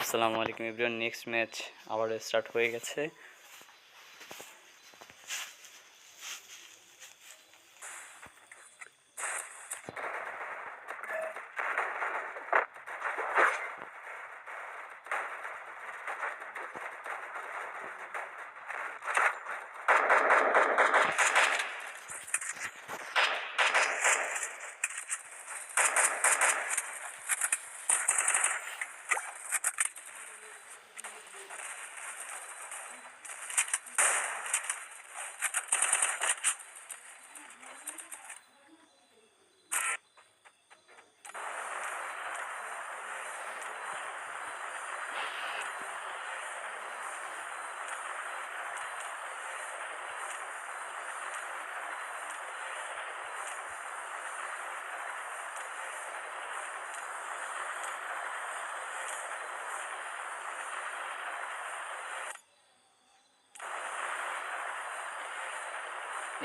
আসসালামু আলাইকুম everyone next match আবার স্টার্ট হয়ে গেছে।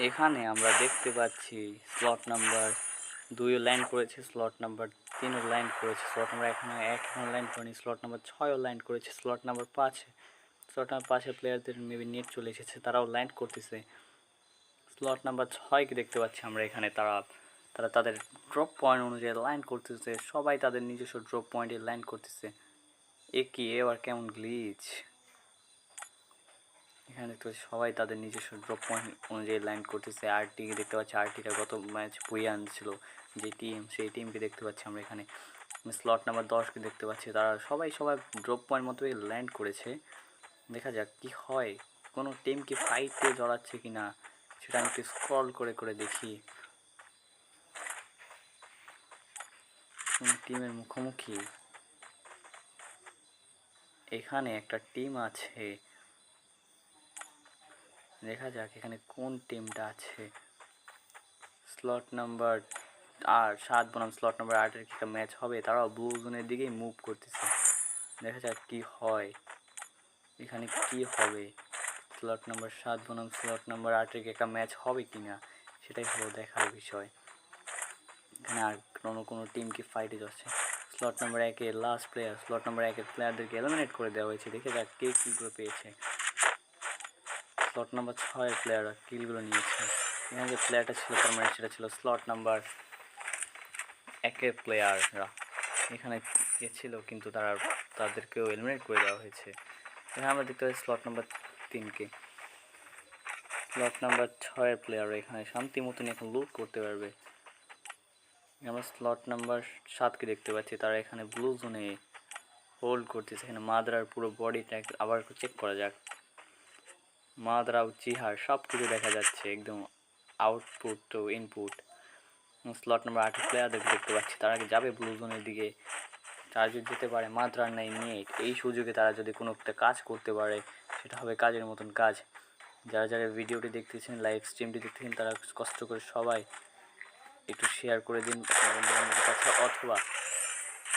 এখানে আমরা দেখতে পাচ্ছি স্লট নাম্বার দুইও লাইন করেছে স্লট নাম্বার তিনও লাইন করেছে স্লট নাম্বার এখানে এক এখনও লাইন করেনি স্লট নাম্বার ছয়ও লাইন করেছে স্লট নাম্বার পাঁচ স্লট নাম্বার পাঁচের প্লেয়ারদের মেবি নেট চলে এসেছে, তারাও লাইন করতেছে। স্লট নাম্বার ছয়কে দেখতে পাচ্ছি আমরা এখানে, তারা তারা তাদের ড্রপ পয়েন্ট অনুযায়ী লাইন করতেছে, সবাই তাদের নিজস্ব ড্রপ পয়েন্টে লাইন করতেছে। এ কি এবার কেমন গ্লিচ এখানে পাচ্ছি সবাই তাদের নিজস্ব ড্রপ পয়েন্ট অনুযায়ী লাইন করতেছে। আরটিকে দেখতে পাচ্ছি আরটিটা গত ম্যাচ বইয়ে আনছিল। যে টিম সেই টিমকে দেখতে পাচ্ছি আমরা এখানে। স্লট নাম্বার দশকে দেখতে পাচ্ছি তারা। সবাই সবাই ড্রপ পয়েন্ট মতোই ল্যান্ড করেছে। দেখা যাক কি হয়। কোনো টিম কি ফাইটে জড়াচ্ছে কি না সেটা আমি একটু স্ক্রল করে করে দেখি। টিমের মুখোমুখি? এখানে একটা টিম আছে। দেখা যাক এখানে কোন টিমটা আছে। স্লট নাম্বার আট সাত বনাম স্লট নাম্বার আটের একটা ম্যাচ হবে, তারাও ব্লু জোনের দিকেই মুভ করতেছে। দেখা যাক কি হয়। এখানে কি হবে? স্লট নাম্বার সাত বনাম স্লট নাম্বার আটের একটা ম্যাচ হবে কি না সেটাই হলো দেখার বিষয়। এখানে আর কোনো কোনো টিম কি ফাইটে যাচ্ছে? স্লট নাম্বার একে লাস্ট প্লেয়ার স্লট নাম্বার একের প্লেয়ারদেরকে এলিমিনেট করে দেওয়া হয়েছে। দেখে যাক কে কী করে পেয়েছে। স্লট নাম্বার ছয়ের প্লেয়াররা কিলগুলো নিয়েছে। এখানে যে প্লেয়ারটা ছিল, তার মানে সেটা ছিল স্লট নাম্বার একের প্লেয়াররা এখানে ছিল, কিন্তু তারা তাদেরকেও এলিমিনেট করে দেওয়া হয়েছে। এখানে আমরা দেখতে পাচ্ছি স্লট নাম্বার তিনকে। স্লট নাম্বার ছয়ের প্লেয়ার এখানে শান্তি মতন এখন লুট করতে পারবে। আমরা স্লট নাম্বার সাতকে দেখতে পাচ্ছি, তারা এখানে ব্লু জোনে হোল্ড করতেছে। এখানে মাদ্রার পুরো বডিটা আবার চেক করা যাক। মাদ্রা চিহার সব কিছু দেখা যাচ্ছে একদম আউটপুট তো ইনপুট স্লট নাম্বার আটের প্লেয়ারদের দেখতে পাচ্ছি। তারা কি যাবে ব্লু জোনের দিকে। তারা যদি যেতে পারে, মাদ্রার নাই নেট এই সুযোগে তারা যদি কোনো একটা কাজ করতে পারে, সেটা হবে কাজের মতন কাজ। যারা যারা ভিডিওটি দেখতেছেন লাইভ স্ট্রিমটি দেখতেছেন, তারা কষ্ট করে সবাই একটু শেয়ার করে দিন কাছে, অথবা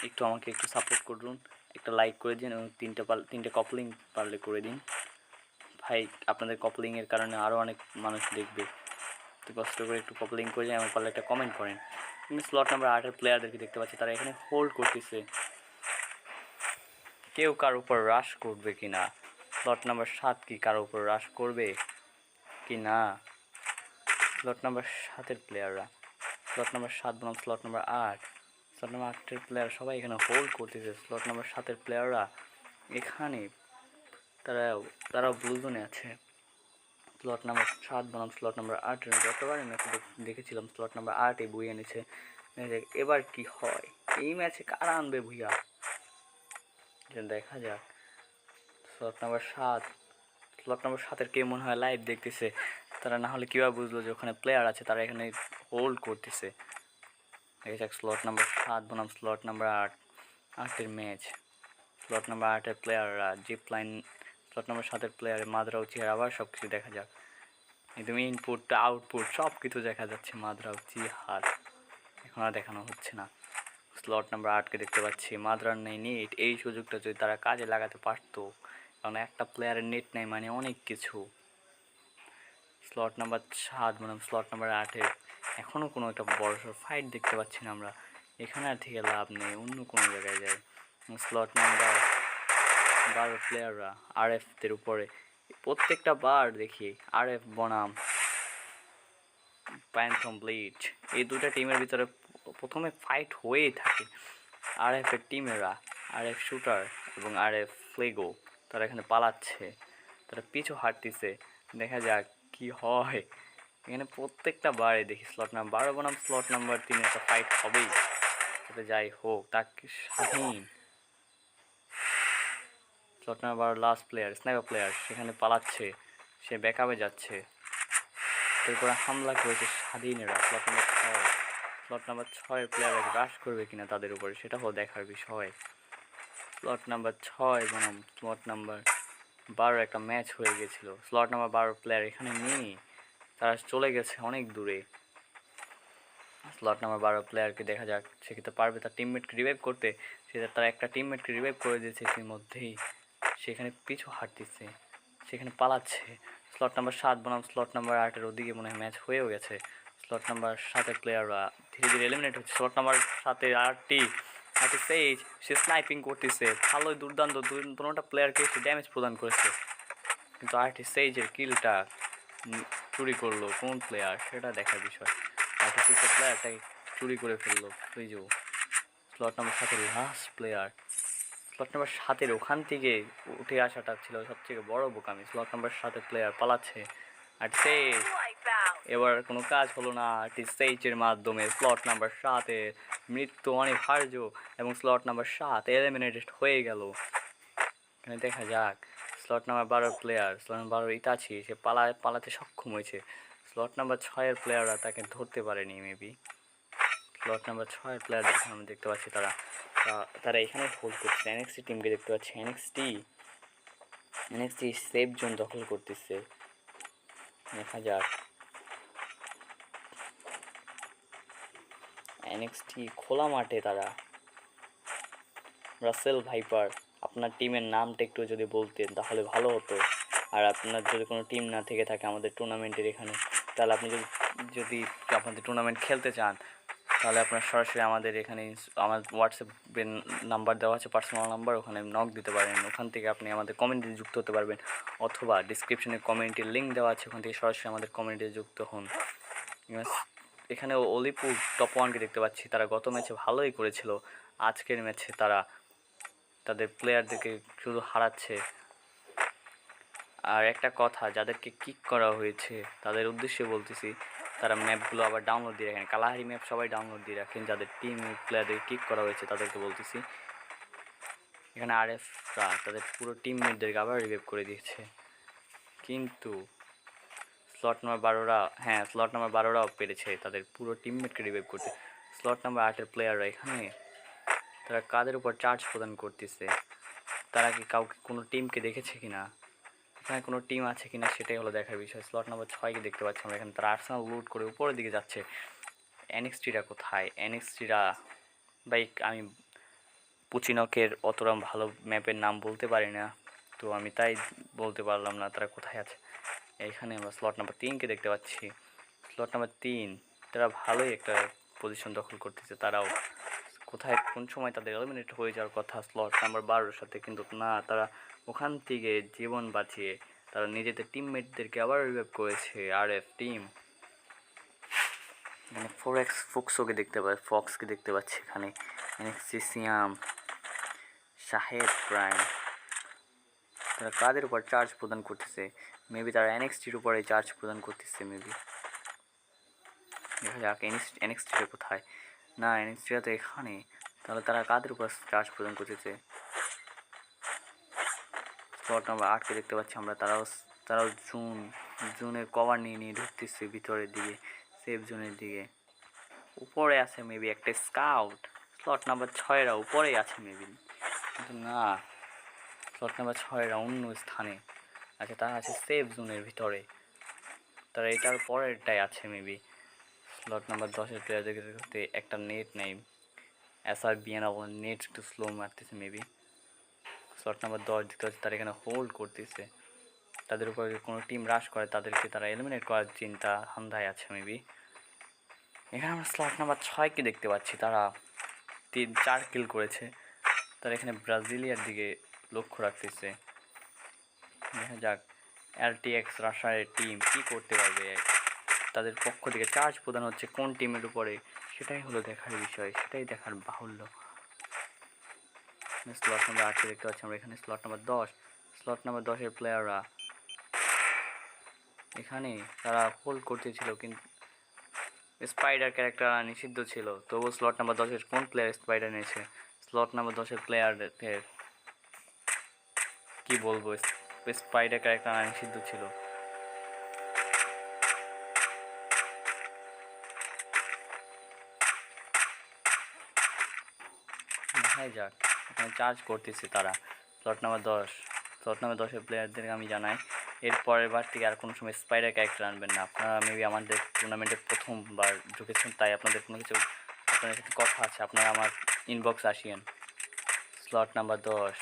একটু আমাকে একটু সাপোর্ট করুন। একটা লাইক করে দিন এবং তিনটে পাল, তিনটে কপলিং পারলে করে দিন। ভাই, আপনাদের কপলিংয়ের কারণে আরও অনেক মানুষ দেখবে। তো কষ্ট করে একটু কপলিং করে আমার পারলে একটা কমেন্ট করেন কিন্তু স্লট নাম্বার আটের প্লেয়ারদেরকে দেখতে পাচ্ছি, তারা এখানে হোল্ড করতেছে। কেউ কার উপর রাশ করবে কি না? স্লট নাম্বার সাত কি কারও উপর রাশ করবে কি না? স্লট নাম্বার সাতের প্লেয়াররা স্লট নাম্বার সাত বনাম স্লট নাম্বার আট। স্লট নাম্বার আটের প্লেয়ার সবাই এখানে হোল্ড করতেছে। স্লট নাম্বার সাতের প্লেয়াররা এখানে তারা তারাও ব্লু আছে। স্লট নাম্বার সাত বনাম স্লট নাম্বার আট গতবারে ম্যাচে দেখেছিলাম স্লট নাম্বার আটে বই এনেছে। এবার কি হয়? এই ম্যাচে কারা আনবে ভুইয়া? দেখা যাক। স্লট নাম্বার সাত স্লট নাম্বার সাতের কে মনে হয় লাইভ দেখতেছে। তারা না হলে কীভাবে বুঝলো যে ওখানে প্লেয়ার আছে, তারা এখানে হোল্ড করতেছে। দেখা যাক স্লট নাম্বার সাত বনাম স্লট নাম্বার আট, আটের ম্যাচ স্লট নাম্বার আটের প্লেয়াররা জিপ লাইন স্লট নম্বর সাতের প্লেয়ারে মাদ্রাও আবার সব কিছু দেখা যাক। একদম ইনপুট আউটপুট সব কিছু দেখা যাচ্ছে মাদ্রাও চিহার এখন আর দেখানো হচ্ছে না। স্লট নাম্বার আটকে দেখতে পাচ্ছি, মাদ্রার নেই নেট এই সুযোগটা যদি তারা কাজে লাগাতে পারতো, কারণ একটা প্লেয়ারের নেট নেই মানে অনেক কিছু। স্লট নাম্বার সাত মানে স্লট নাম্বার আটের এখনও কোনো একটা বড় সড়ো ফাইট দেখতে পাচ্ছি না আমরা। এখানে আর থেকে লাভ নেই, অন্য কোনো জায়গায় যাই স্লট নাম্বার বারো প্লেয়াররা আর এফদের উপরে। প্রত্যেকটা বার দেখি আর এফ বনাম প্যান্থম ব্লিচ এই দুটা টিমের ভিতরে প্রথমে ফাইট হয়েই থাকে। আর এফ এর টিমেরা আর এফ শুটার এবং আর এফ ফ্লেগো তারা এখানে পালাচ্ছে, তারা পিছু হাঁটতেছে। দেখা যাক কি হয়। এখানে প্রত্যেকটা বারে দেখি স্লট নাম্বার বারো বনাম স্লট নাম্বার তিনে একটা ফাইট হবেই। সেটা যাই হোক, তাকে স্বাধীন। Slot number last player sniper player সেখানে পালাচ্ছে, সে ব্যাকআপে যাচ্ছে। এরপরে হামলা করেছে স্বাধীনেরা। স্লট নাম্বার ছয় স্লট নাম্বার ছয়ের প্লেয়ার ব্রাশ করবে কিনা তাদের উপরে সেটা হলো দেখার বিষয়। স্লট নাম্বার ছয় বনাম স্লট নাম্বার বারো একটা ম্যাচ হয়ে গেছিল। স্লট নাম্বার বারো প্লেয়ার এখানে নেই, তারা চলে গেছে অনেক দূরে। স্লট নাম্বার বারো প্লেয়ারকে দেখা যাক, সে কিন্তু পারবে তার টিমমেটকে রিভাইভ করতে? সেটা তার একটা টিমমেটকে রিভাইভ করে দিয়েছে ইতিমধ্যেই। সেখানে পিছু হাঁটতেছে, সেখানে পালাচ্ছে। স্লট নাম্বার সাত বনাম স্লট নাম্বার আটের ওদিকে মনে হয় ম্যাচ হয়েও গেছে। স্লট নাম্বার সাতের প্লেয়াররা ধীরে ধীরে এলিমিনেট হচ্ছে। স্লট নাম্বার সাতে আটটি আটটি সেইজ সে স্নাইপিং করতেছে। ভালোই দুর্দান্ত দু- দুটোটা প্লেয়ারকে সে ড্যামেজ প্রদান করেছে। কিন্তু আরটি সেইজের কিলটা চুরি করল কোন প্লেয়ার সেটা দেখার বিষয়। আরটি সিক্সের প্লেয়ারটাকে চুরি করে ফেলল। সুইজু স্লট নাম্বার সাতের লাস্ট প্লেয়ার স্লট নাম্বার সাতের ওখান থেকে উঠে আসাটা ছিল সবথেকে বড় বোকামি। স্লট নাম্বার সাতের প্লেয়ার পালাচ্ছে। আর সেই এবার কোনো কাজ হলো না। আরটি সেইচের মাধ্যমে স্লট নাম্বার সাতে মৃত্যু অনিবার্য এবং স্লট নাম্বার সাত এলিমিনেটেড হয়ে গেল। এখানে দেখা যাক। স্লট নাম্বার বারোর প্লেয়ার স্লট নাম্বার বারোর ইতাছি সে পালা পালাতে সক্ষম হয়েছে। স্লট নাম্বার ছয়ের প্লেয়াররা তাকে ধরতে পারেনি মেবি স্লট নাম্বার ছয়ের প্লেয়ারদের আমরা দেখতে পাচ্ছি তারা তারা এখানে হোল্ড করছে এনএক্সটি টিমকে দেখতে পাচ্ছি। এনএক্সটি এনএক্সটি সেফ জোন দখল করতেছে। দেখা যাক। এনএক্সটি খোলা মাঠে তারা। রাসেল ভাইপার আপনার টিমের নামটা একটু যদি বলতেন, তাহলে ভালো হতো। আর আপনার যদি কোনো টিম না থেকে থাকে আমাদের টুর্নামেন্টের এখানে, তাহলে আপনি যদি যদি আপনাদের টুর্নামেন্ট খেলতে চান তাহলে আপনার সরাসরি আমাদের এখানে আমার হোয়াটসঅ্যাপের নাম্বার দেওয়া আছে পার্সোনাল নাম্বার ওখানে নক দিতে পারেন। ওখান থেকে আপনি আমাদের কমেন্টে যুক্ত হতে পারবেন, অথবা ডিসক্রিপশনে কমেন্টের লিঙ্ক দেওয়া আছে, ওখান থেকে সরাসরি আমাদের কমেন্টে যুক্ত হন। এখানে অলিপুর টপ ওয়ানকে দেখতে পাচ্ছি, তারা গত ম্যাচে ভালোই করেছিল। আজকের ম্যাচে তারা তাদের প্লেয়ারদেরকে শুধু হারাচ্ছে। আর একটা কথা, যাদেরকে কিক করা হয়েছে, তাদের উদ্দেশ্যে বলতেছি তারা ম্যাপগুলো আবার ডাউনলোড দিয়ে রাখেন। কালাহারি ম্যাপ সবাই ডাউনলোড দিয়ে রাখেন। যাদের টিম প্লেয়ারদের কিক করা হয়েছে, তাদেরকে বলতেছি। এখানে আর এফরা তাদের পুরো টিমমেটদেরকে আবার রিভাইভ করে দিয়েছে। কিন্তু স্লট নাম্বার বারোরা হ্যাঁ স্লট নাম্বার বারোরাও পেরেছে তাদের পুরো টিমমেটকে রিভাইভ করতে। স্লট নাম্বার আটের প্লেয়াররা এখানে, তারা কাদের উপর চার্জ প্রদান করতেছে? তারা কি কাউকে কোনো টিমকে দেখেছে কি না এখানে কোনো টিম আছে কি না সেটাই হলো দেখার বিষয়। স্লট নাম্বার ছয়কে দেখতে পাচ্ছি আমরা এখানে। তারা আর্সেনাল লুট করে উপরের দিকে যাচ্ছে। এনএক্সটিরা কোথায়? এনএক্সটিরা বাইক আমি পুচিনকের অতটা ভালো ম্যাপের নাম বলতে পারি না। তো আমি তাই বলতে পারলাম না তারা কোথায় আছে। এইখানে আমরা স্লট নাম্বার তিনকে দেখতে পাচ্ছি। স্লট নাম্বার তিন, তারা ভালোই একটা পজিশন দখল করতেছে। তারাও কোথায়, কোন সময় তাদের এলিমিনেট হয়ে যাওয়ার কথা স্লট নাম্বার বারোর সাথে। কিন্তু না, তারা ওখান থেকে জীবন বাঁচিয়ে তারা নিজেদের টিমমেটদেরকে আবার রিভাইভ করেছে আর এফ টিম মানে ফোর এক্স ফোক্সোকে দেখতে পাচ্ছি ফক্সকে দেখতে পাচ্ছি এখানে। এনএক্সিসিয়াম শাহেদ প্রাইম তারা কাদের উপর চার্জ প্রদান করতেছে? মেবি তারা এনএক্সটির উপরে চার্জ প্রদান করতেছে মেবি দেখা যাক এনএক্সটিটা কোথায়? না এনএক্সটিটা তো এখানে। তাহলে তারা কাদের উপর চার্জ প্রদান করতেছে? স্লট নাম্বার আটকে দেখতে পাচ্ছি আমরা। তারাও তারাও জুন, জুনের কভার নিয়ে নিয়ে ঢুকতেছে ভিতরের দিকে সেফ জোনের দিকে। উপরে আছে মেবি একটা স্কাউট স্লট নাম্বার ছয়রা উপরেই আছে মেবি কিন্তু না স্লট নাম্বার ছয়রা অন্য স্থানে। আচ্ছা তারা আছে সেফ জোনের ভিতরে। তারা এটার পরেরটাই আছে মেবি স্লট নাম্বার দশের প্লেয়ারদের দেখতে একটা নেট নেই। এস আর বিএন নেট একটু স্লো মারতেছে মেবি স্লট নাম্বার দশ দেখতে পাচ্ছি তারা এখানে হোল্ড করতেছে। তাদের উপর কোনো টিম রাশ করে, তাদেরকে তারা এলিমিনেট করার চিন্তা ধান্দায় আছে মেবি এখানে আমরা স্লট নাম্বার ছয়কে দেখতে পাচ্ছি, তারা তিন, চার কিল করেছে। তারা এখানে ব্রাজিলিয়ার দিকে লক্ষ্য রাখতেছে। দেখা যাক এলটিএক্স রাশারের টিম কি করতে পারবে। তাদের পক্ষ থেকে চার্জ প্রদান হচ্ছে কোন টিমের উপরে, সেটাই হলো দেখার বিষয়, সেটাই দেখার বাহুল্য। স্লট নাম্বার আটকে দেখতে পাচ্ছি আমরা। এখানে স্লট নাম্বার দশ। স্লট নাম্বার দশের প্লেয়াররা এখানে তারা হোল্ড করতেছিল কিন্তু স্পাইডার ক্যারেক্টার নিষিদ্ধ ছিল। তবু স্লট নাম্বার দশের কোন প্লেয়ার স্পাইডার নিয়েছে স্লট নাম্বার দশের প্লেয়ারদের কি বলব? স্পাইডার ক্যারেক্টার নিষিদ্ধ ছিল। দেখাই যাক। এখানে চার্জ করতেছে তারা। স্লট নাম্বার দশ। স্লট নাম্বার দশের প্লেয়ারদেরকে আমি জানাই। এর পরের বার থেকে আর কোনো সময় স্পাইডার ক্যারেক্টার আনবেন না। আপনারা মেবি আমাদের টুর্নামেন্টে প্রথমবার ঢুকেছেন, তাই আপনাদের কোনো কিছু আপনাদের সাথে কথা আছে, আপনারা আমার ইনবক্স আসিয়েন। স্লট নাম্বার দশ।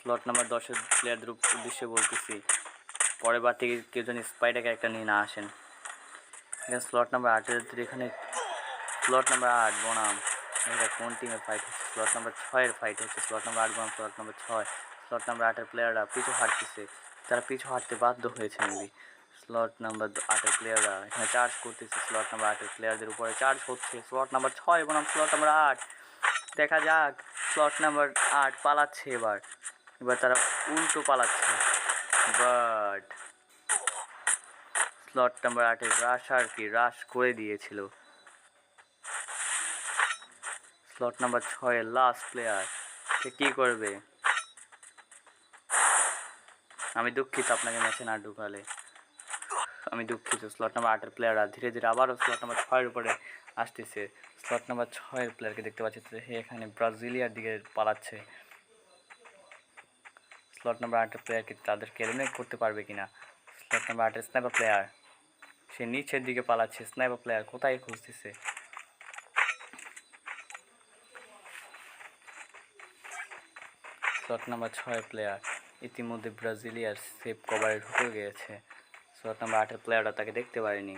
স্লট নাম্বার দশের প্লেয়ারদের উদ্দেশ্যে বলতেছি, পরের বার থেকে কেউ যেন স্পাইডার ক্যারেক্টার নিয়ে না আসেন। এখানে স্লট নাম্বার আটের এখানে স্লট নাম্বার আট, বনাম। এটা কোন টিমের ফাইট হচ্ছে স্লট নাম্বার ছয়ের ফাইট হচ্ছে স্লট নাম্বার আট বনাম স্লট নাম্বার ছয় স্লট নাম্বার আটের প্লেয়াররা পিছু হাঁটতেছে তারা পিছু হাঁটতে বাধ্য হয়েছে মেবি স্লট নাম্বার আটের প্লেয়াররা এখানে চার্জ করতেছে স্লট নাম্বার আটের প্লেয়ারদের উপরে চার্জ হচ্ছে স্লট নাম্বার ছয় বনাম স্লট নাম্বার আট দেখা যাক স্লট নাম্বার আট পালাচ্ছে এবার এবার তারা উল্টো পালাচ্ছে বাট স্লট নাম্বার আটের রাশ আর কি রাশ করে দিয়েছিল স্লট নাম্বার ছয়ের লাস্ট প্লেয়ার সে কী করবে? আমি দুঃখিত আপনাকে ম্যাচে না ঢুকালে। আমি দুঃখিত স্লট নাম্বার আটের প্লেয়াররা ধীরে ধীরে আবারও স্লট নাম্বার ছয়ের উপরে আসতেছে। স্লট নাম্বার ছয়ের প্লেয়ারকে দেখতে পাচ্ছি, তো সে এখানে ব্রাজিলিয়ার দিকে পালাচ্ছে। স্লট নাম্বার আটের প্লেয়ারকে তাদেরকে এলিমিনেট করতে পারবে কিনা? স্লট নাম্বার আটের স্ন্যাপার প্লেয়ার সে নিচের দিকে পালাচ্ছে স্ন্যাপার প্লেয়ার কোথায় খুঁজতেছে? স্লট নাম্বার ছয় প্লেয়ার ইতিমধ্যে ব্রাজিলিয়ার সেফ কভারে ঢুকে গিয়েছে। স্লট নাম্বার আটের প্লেয়াররা তাকে দেখতে পারেনি।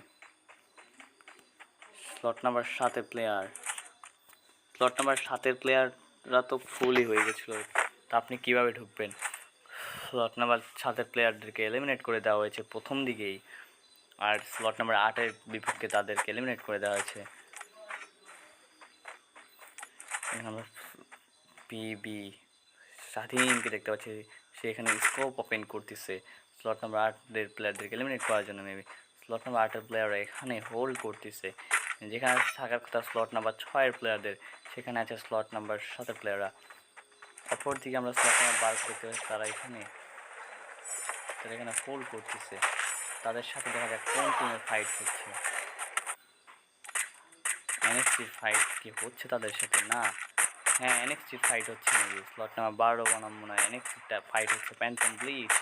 স্লট নাম্বার সাতের প্লেয়ার স্লট নাম্বার সাতের প্লেয়াররা তো ফুলই হয়ে গেছিল। তা আপনি কীভাবে ঢুকবেন? স্লট নাম্বার সাতের প্লেয়ারদেরকে এলিমিনেট করে দেওয়া হয়েছে প্রথম দিকেই। আর স্লট নাম্বার আটের বিপক্ষে তাদেরকে এলিমিনেট করে দেওয়া হয়েছে। পিবি স্বাধীনকে দেখতে পাচ্ছি, সে এখানে স্কোপ ওপেন করতেছে। স্লট নাম্বার আটের প্লেয়ারদেরকে এলিমিনেট করার জন্য মেবি স্লট নাম্বার আটের প্লেয়াররা এখানে হোল্ড করতেছে। যেখানে থাকার কথা স্লট নাম্বার ছয়ের প্লেয়ারদের সেখানে আছে স্লট নাম্বার সাতের প্লেয়াররা অপর দিকে আমরা স্লট নাম্বার বার করতে পারি তারা এখানে তারা এখানে হোল্ড করতেছে। তাদের সাথে দেখা যায় কোন টিমের ফাইট হচ্ছে। এনএক্সটির ফাইট কি হচ্ছে তাদের সাথে? না। হ্যাঁ এনএক্সটির ফাইট হচ্ছে নাকি? স্লট নাম্বার বারো বনাম মনে হয়। এনএক্সটিটা ফাইট হচ্ছে প্যান্টম ব্লিচ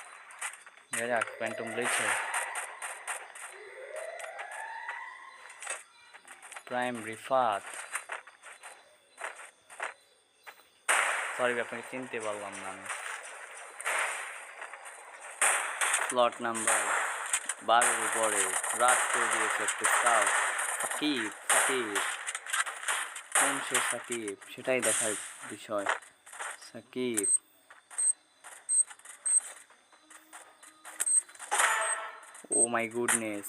যাক প্যান্টম ব্লিচে প্রাইম রিফাত সরি আপনাকে চিনতে পারলাম না আমি। স্লট নাম্বার বারোর উপরে। রাত করে দিয়েছে একটু সাকিব সাকিব কোন সে সাকিব, সেটাই দেখার বিষয়। Sakib. Oh my goodness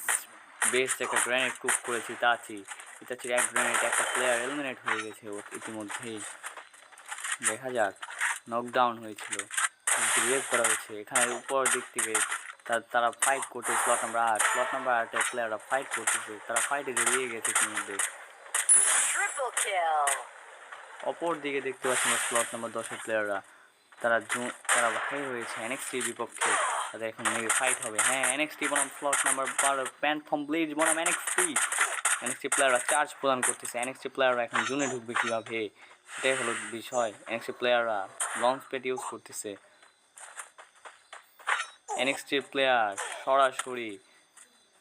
best একটা গ্রেনেড কুক করেছি তাচি ইতাচির এক গ্রেনেড একটা প্লেয়ার এলিমিনেট হয়ে গেছে ও ইতিমধ্যেই। দেখা যাক। নকডাউন হয়েছিল। রিয়েভ করা হয়েছে। এখানে উপর দিক থেকে তারা ফাইট করতে স্লট নাম্বার আট। স্লট নাম্বার আটের প্লেয়াররা ফাইট করতেছে। তারা ফাইটে জড়িয়ে গেছে ইতিমধ্যে. অপর দিকে দেখতে পাচ্ছি আমরা স্লট নাম্বার দশের প্লেয়াররা তারা তারা বাহির হয়েছে এনএক্সটির বিপক্ষে। তাদের এখন মেবি ফাইট হবে। হ্যাঁ এনএক্সটি বনাম স্লট নাম্বার বারো প্যান্থম ব্লিজ বনাম এনএক্সটি এনএক্সটি প্লেয়াররা চার্জ প্রদান করতেছে। এনএক্সটি প্লেয়াররা এখন জুনে ঢুকবে কীভাবে? সেটাই হলো বিষয়। এনএক্সটি প্লেয়াররা লঞ্চ প্যাড ইউজ করতেছে। এনএক্সটির প্লেয়ার সরাসরি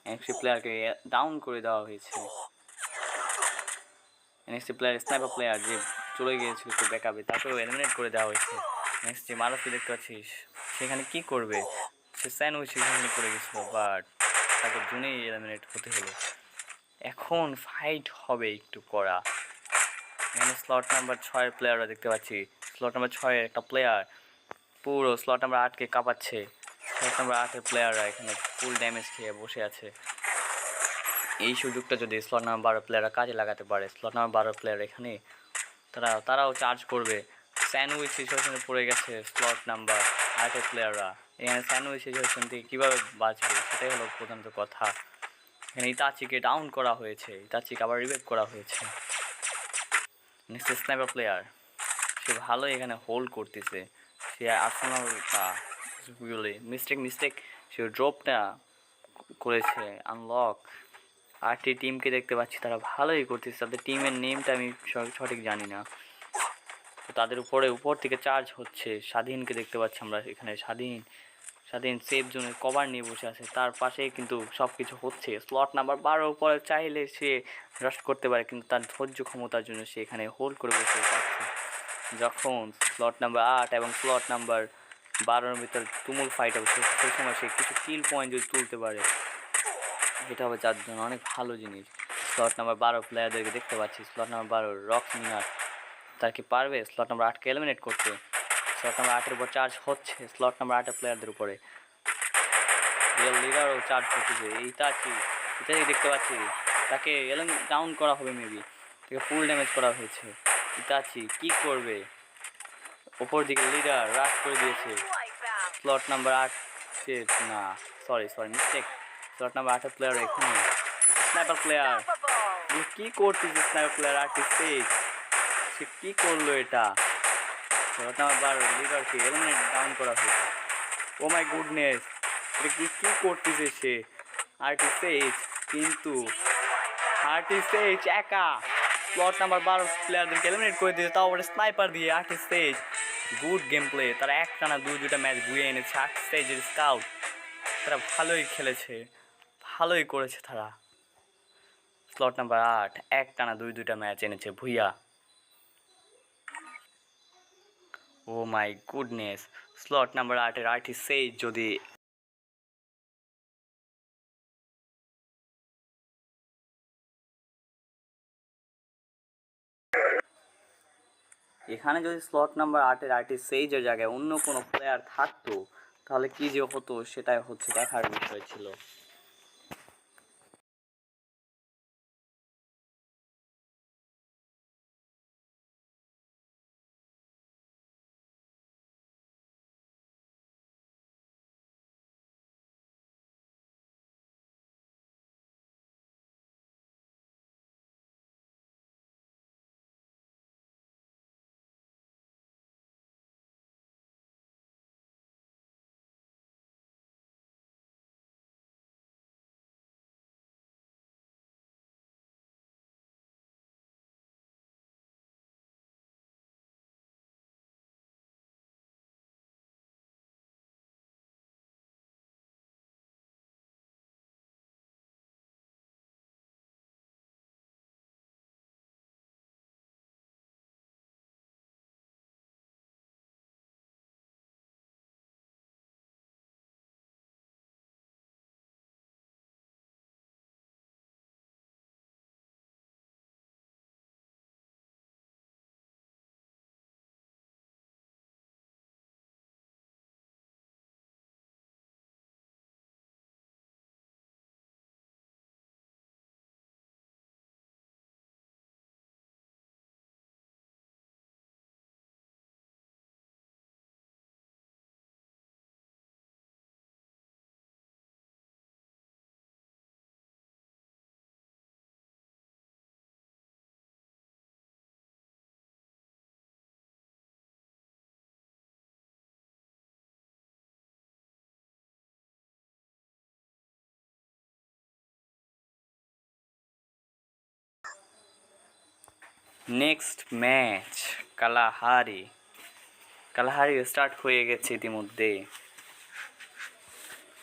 এনএক্সটি প্লেয়ারকে ডাউন করে দেওয়া হয়েছে। এনএক্সটি প্লেয়ার স্নাইপার প্লেয়ার যে চলে গিয়েছিল একটু ব্যাকআপে তাকেও এলিমিনেট করে দেওয়া হয়েছে। নেক্সট যে মারুফি দেখতে পাচ্ছিস? সেখানে কি করবে? সে স্যান্ডউইচ সেখানে করে গেছিল বাট তাকে জুনেই এলিমিনেট হতে হলো। এখন ফাইট হবে একটু করা। এখানে স্লট নাম্বার ছয়ের প্লেয়াররা দেখতে পাচ্ছি। স্লট নাম্বার ছয়ের একটা প্লেয়ার পুরো স্লট নাম্বার আটকে কাঁপাচ্ছে। স্লট নাম্বার আটের প্লেয়াররা এখানে ফুল ড্যামেজ খেয়ে বসে আছে। এই সুযোগটা যদি স্লট নাম্বার বারো প্লেয়াররা কাজে লাগাতে পারে স্লট নাম্বার বারো প্লেয়ার এখানে, তারা, তারাও চার্জ করবে। স্যান্ডউইচ সিচুয়েশনে পড়ে গেছে স্লট নাম্বার আটের প্লেয়াররা এখানে স্যান্ডউইচ সিচুয়েশন থেকে কীভাবে বাঁচবে, সেটাই হলো প্রধানত কথা। এখানে ইতাচিকে ডাউন করা হয়েছে, ইতাচিকে আবার রিভেভ করা হয়েছে। নেক্সট স্নাইপার প্লেয়ার সে ভালোই এখানে হোল্ড করতেছে। সে আর্সেনালটা মিস্টেক মিস্টেক সে ড্রপটা করেছে আনলক আটটি টিমকে দেখতে পাচ্ছি, তারা ভালোই করতেছে। তাদের টিমের নেমটা আমি সঠিক জানি না। তো তাদের উপরে, উপর থেকে চার্জ হচ্ছে। স্বাধীনকে দেখতে পাচ্ছি আমরা এখানে, স্বাধীন। স্বাধীন সেফ জোনের কভার নিয়ে বসে আছে। তার পাশেই কিন্তু সব কিছু হচ্ছে। স্লট নাম্বার বারো উপরে চাইলে সে রাশ করতে পারে, কিন্তু তার ধৈর্য ক্ষমতার জন্য সে এখানে হোল্ড করে বসে পাচ্ছে যখন স্লট নাম্বার আট এবং স্লট নাম্বার বারোর ভিতর তুমুল ফাইট হবে সেই সময় সে কিছু কিল পয়েন্ট যদি তুলতে পারে এটা হবে যার জন্য। অনেক ভালো জিনিস। স্লট নাম্বার বারো প্লেয়ারদেরকে দেখতে পাচ্ছি। স্লট নাম্বার বারো রক মিনার তার কি পারবে? স্লট নাম্বার আটকে এলিমিনেট করতে। স্লট নাম্বার আটের উপর চার্জ হচ্ছে। স্লট নাম্বার আটের প্লেয়ারদের উপরে। রিয়েল লিডারও চার্জ করতেছে। ইতাচি ইতাচি দেখতে পাচ্ছি? তাকে এলিম ডাউন করা হবে মেবি তাকে ফুল ড্যামেজ করা হয়েছে। ইতাচি কি? করবে? ওপর দিকে লিডার রাশ করে দিয়েছে। স্লট নাম্বার আট না। Sorry sorry mistake slot number আটের প্লেয়ার এখানে স্নাইপার প্লেয়ার. কি করতেছে স্নাইপার প্লেয়ার আর্টিস্ট সে কি করল এটা স্লট নাম্বার বারো লিডারকে এলিমিনেট ডাউন করা হয়েছে ও মাই গুডনেস এটা কি কি করতেছে সে আর্টিস্ট কিন্তু আর্টিস্ট একা স্লট নাম্বার বারো প্লেয়ারদেরকে এলিমিনেট করে দিয়েছে তাও আবার স্নাইপার দিয়ে আর্টিস্ট গুড গেম প্লে তারা একটানা দুই দুটা ম্যাচ বুয়ে এনেছে আর্টিস্ট স্টেজের স্কাউট তারা ভালোই খেলেছে ভালোই করেছে তারা। স্লট নাম্বার আট, এক টানা দুই দুইটা ম্যাচ এনেছে Bhuiya. Oh my goodness slot number আটের আর্টিস্ট সেই যদি এখানে যদি স্লট নাম্বার আটের আর্টিস্ট সেই যে জায়গায় অন্য কোনো প্লেয়ার থাকতো, তাহলে কি যে হতো সেটাই হচ্ছে দেখার বিষয় ছিল। Next match Kalahari Kalahari start হয়ে গেছে ইতিমধ্যে।